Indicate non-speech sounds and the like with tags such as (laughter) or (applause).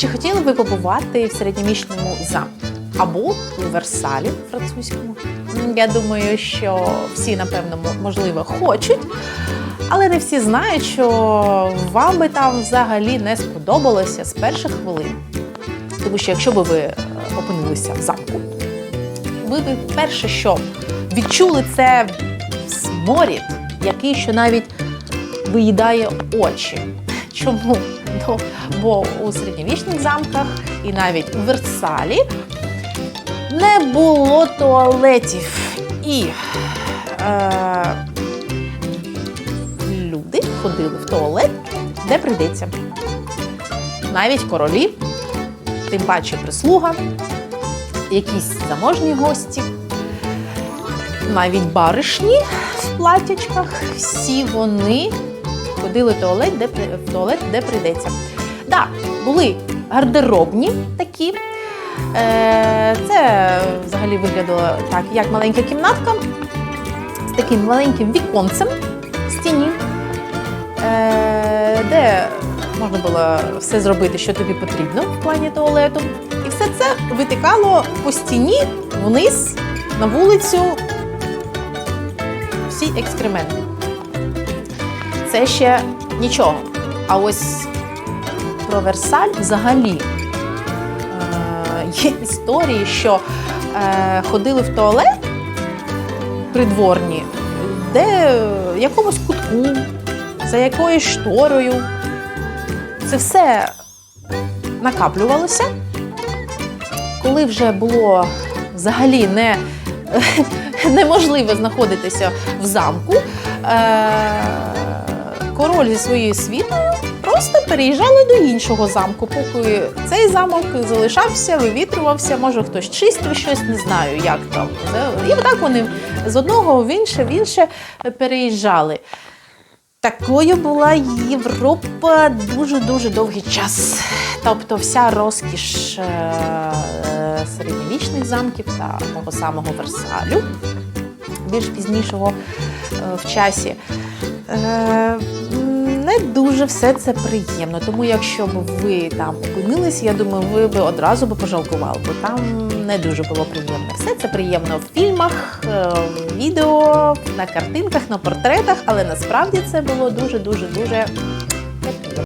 Чи хотіли ви побувати в середньовічному замку? Або у Версалі французькому? Я думаю, що всі, напевно, можливо, хочуть, але не всі знають, що вам би там взагалі не сподобалося з перших хвилин. Тому що якщо би ви е, опинилися в замку, ви б перше, що відчули це сморід, який що навіть виїдає очі. Чому? Ну, бо у середньовічних замках і навіть у Версалі не було туалетів. І е, люди ходили в туалет, де прийдеться. Навіть королі, тим паче прислуга, якісь заможні гості, навіть баришні в платячках, всі вони ходили туалет, де, в туалет, де прийдеться. Так, були гардеробні такі. Е, Це взагалі виглядало так, як маленька кімнатка з таким маленьким віконцем в стіні, е, де можна було все зробити, що тобі потрібно в плані туалету. І все це витикало по стіні вниз на вулицю всі екскременти. Це ще нічого. А ось про Версаль взагалі е, є історії, що е, ходили в туалет придворні, де в якомусь кутку, за якоюсь шторою. Це все накаплювалося. Коли вже було взагалі не, (laughs) неможливо знаходитися в замку, е, король зі своєю світою просто переїжджали до іншого замку, поки цей замок залишався, вивітрювався, може хтось чистив щось, не знаю, як там. І так вони з одного в інше, в інше переїжджали. Такою була Європа дуже-дуже довгий час. Тобто вся розкіш е, е, середньовічних замків та того самого Версалю, більш пізнішого е, в часі. Дуже все це приємно. Тому якщо б ви там опинились, я думаю, ви б одразу б пожалкували, бо там не дуже було приємно. Все це приємно в фільмах, е, відео, на картинках, на портретах, але насправді це було дуже дуже дуже